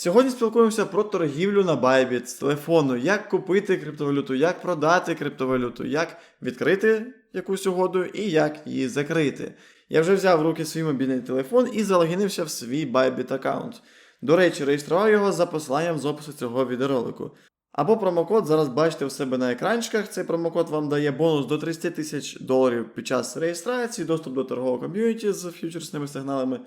Сьогодні спілкуємося про торгівлю на Bybit з телефону, як купити криптовалюту, як продати криптовалюту, як відкрити якусь угоду і як її закрити. Я вже взяв в руки свій мобільний телефон і залогінився в свій Bybit аккаунт. До речі, реєстрував його за посиланням з опису цього відеоролику. Або промокод зараз бачите у себе на екранчиках. Цей промокод вам дає бонус до 30 тисяч доларів під час реєстрації, доступ до торгового ком'юніті з ф'ючерсними сигналами,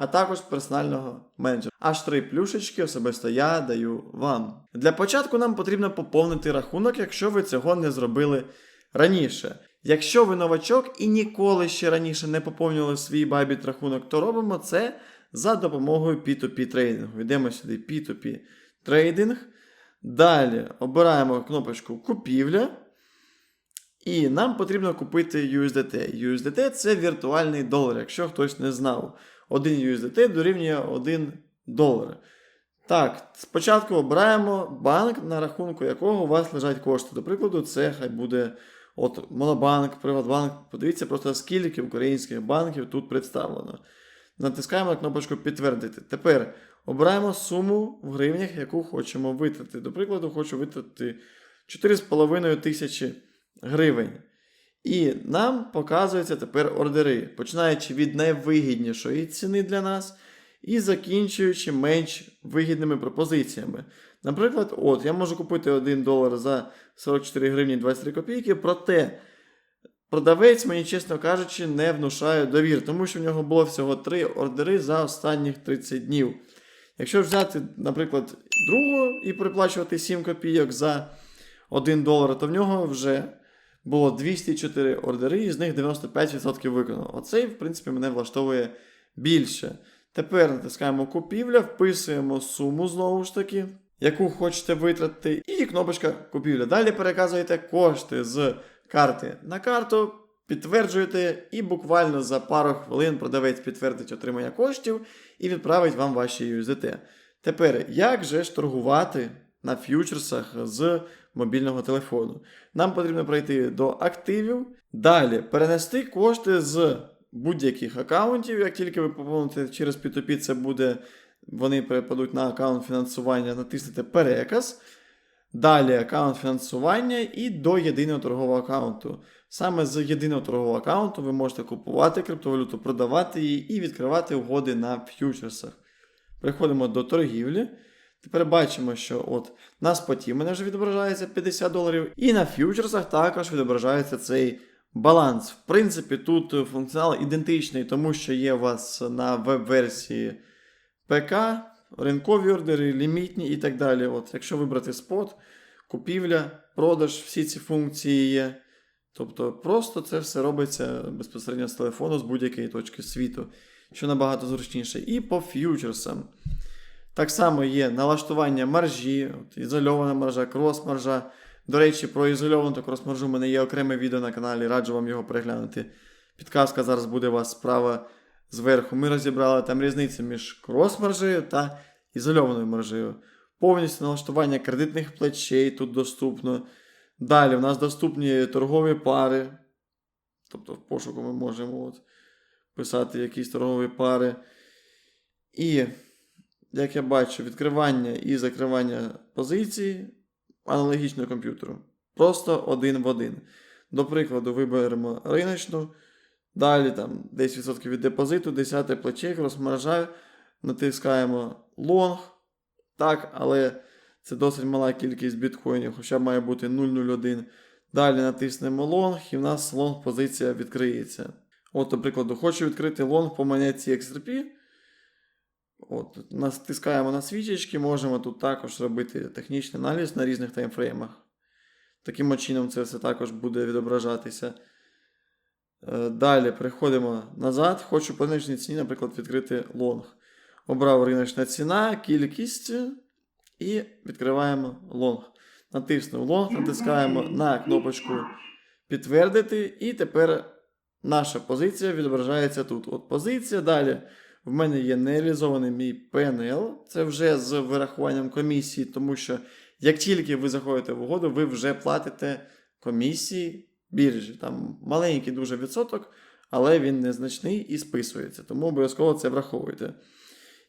а також персонального менеджера. Аж три плюшечки особисто я даю вам. Для початку нам потрібно поповнити рахунок, якщо ви цього не зробили раніше. Якщо ви новачок і ніколи ще раніше не поповнювали свій Bybit рахунок, то робимо це за допомогою P2P трейдингу. Йдемо сюди P2P трейдинг. Далі обираємо кнопочку Купівля. І нам потрібно купити USDT. USDT це віртуальний долар, якщо хтось не знав. 1 USDT дорівнює 1 долар. Так, спочатку обираємо банк, на рахунку якого у вас лежать кошти. До прикладу, це хай буде от Монобанк, Приватбанк. Подивіться просто, скільки українських банків тут представлено. Натискаємо кнопочку Підтвердити. Тепер обираємо суму в гривнях, яку хочемо витратити. До прикладу, хочу витратити 4,5 тисячі гривень. І нам показуються тепер ордери, починаючи від найвигіднішої ціни для нас і закінчуючи менш вигідними пропозиціями. Наприклад, от я можу купити 1 долар за 44 гривні 23 копійки, проте продавець, мені чесно кажучи, не внушає довір, тому що в нього було всього 3 ордери за останніх 30 днів. Якщо взяти, наприклад, другого і переплачувати 7 копійок за 1 долар, то в нього вже було 204 ордери, і з них 95% виконано. Оцей, в принципі, мене влаштовує більше. Тепер натискаємо купівля, вписуємо суму знову ж таки, яку хочете витратити, і кнопочка купівля. Далі переказуєте кошти з карти на карту, підтверджуєте, і буквально за пару хвилин продавець підтвердить отримання коштів і відправить вам ваші USDT. Тепер, як же ж торгувати на ф'ючерсах з мобільного телефону? Нам потрібно пройти до активів, далі перенести кошти з будь-яких аккаунтів. Як тільки ви поповните через P2P, це буде, вони перепадуть на аккаунт фінансування, натиснете переказ. Далі аккаунт фінансування і до єдиного торгового аккаунту. Саме з єдиного торгового аккаунту ви можете купувати криптовалюту, продавати її і відкривати угоди на ф'ючерсах. Переходимо до торгівлі. Тепер бачимо, що от на споті мене вже відображається 50 доларів, і на ф'ючерсах також відображається цей баланс. В принципі, тут функціонал ідентичний, тому що є у вас на веб-версії ПК, ринкові ордери, лімітні і так далі. От, Якщо вибрати спот, купівля, продаж, всі ці функції є. Тобто просто це все робиться безпосередньо з телефону з будь-якої точки світу, що набагато зручніше. І по ф'ючерсам. Так само є налаштування маржі, от, ізольована маржа, крос-маржа. До речі, про ізольовану та крос-маржу в мене є окреме відео на каналі, раджу вам його переглянути. Підказка зараз буде у вас справа зверху. Ми розібрали там різницю між крос-маржею та ізольованою маржею. Повністю налаштування кредитних плечей тут доступно. Далі в нас доступні торгові пари. Тобто в пошуку ми можемо от, писати якісь торгові пари. І, як я бачу, відкривання і закривання позицій аналогічно комп'ютеру. Просто один в один. До прикладу, виберемо риночну. Далі там 10% від депозиту, 10 плече, розмножаю, натискаємо лонг. Так, але це досить мала кількість біткоїнів, хоча має бути 0,01. Далі натиснемо лонг, і в нас лонг позиція відкриється. От, до прикладу, хочу відкрити лонг по монетці XRP. От, Натискаємо на свічечки, можемо тут також робити технічний аналіз на різних таймфреймах. Таким чином це все також буде відображатися. Е, Далі переходимо назад. Хочу по риночній ціні, наприклад, відкрити лонг. Обрав риночна ціна, кількість і відкриваємо лонг. Натиснув лонг, натискаємо на кнопочку підтвердити, і тепер наша позиція відображається тут. От позиція. Далі в мене є нереалізований мій PNL. Це вже з вирахуванням комісії, тому що як тільки ви заходите в угоду, ви вже платите комісії біржі. Там маленький дуже відсоток, але він незначний і списується. Тому обов'язково це враховуйте.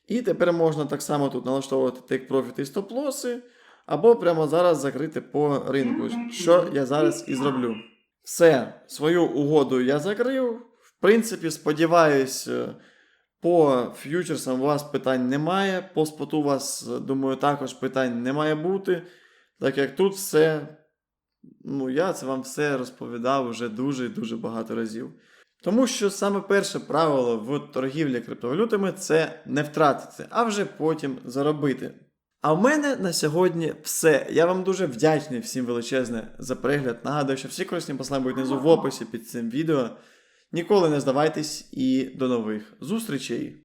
І тепер можна так само тут налаштовувати тейк профіт і стоп-лоси, або прямо зараз закрити по ринку, що я зараз і зроблю. Все, свою угоду я закрив. В принципі, сподіваюсь, е, по ф'ючерсам у вас питань немає. По споту у вас, думаю, також питань не має бути. Так як тут все, ну я це вам все розповідав вже дуже і дуже багато разів. Тому що саме перше правило в торгівлі криптовалютами це не втратити, а вже потім заробити. А в мене на сьогодні все. Я вам дуже вдячний всім величезне за перегляд. Нагадую, що всі корисні послання будуть внизу в описі під цим відео. Ніколи не здавайтесь і до нових зустрічей!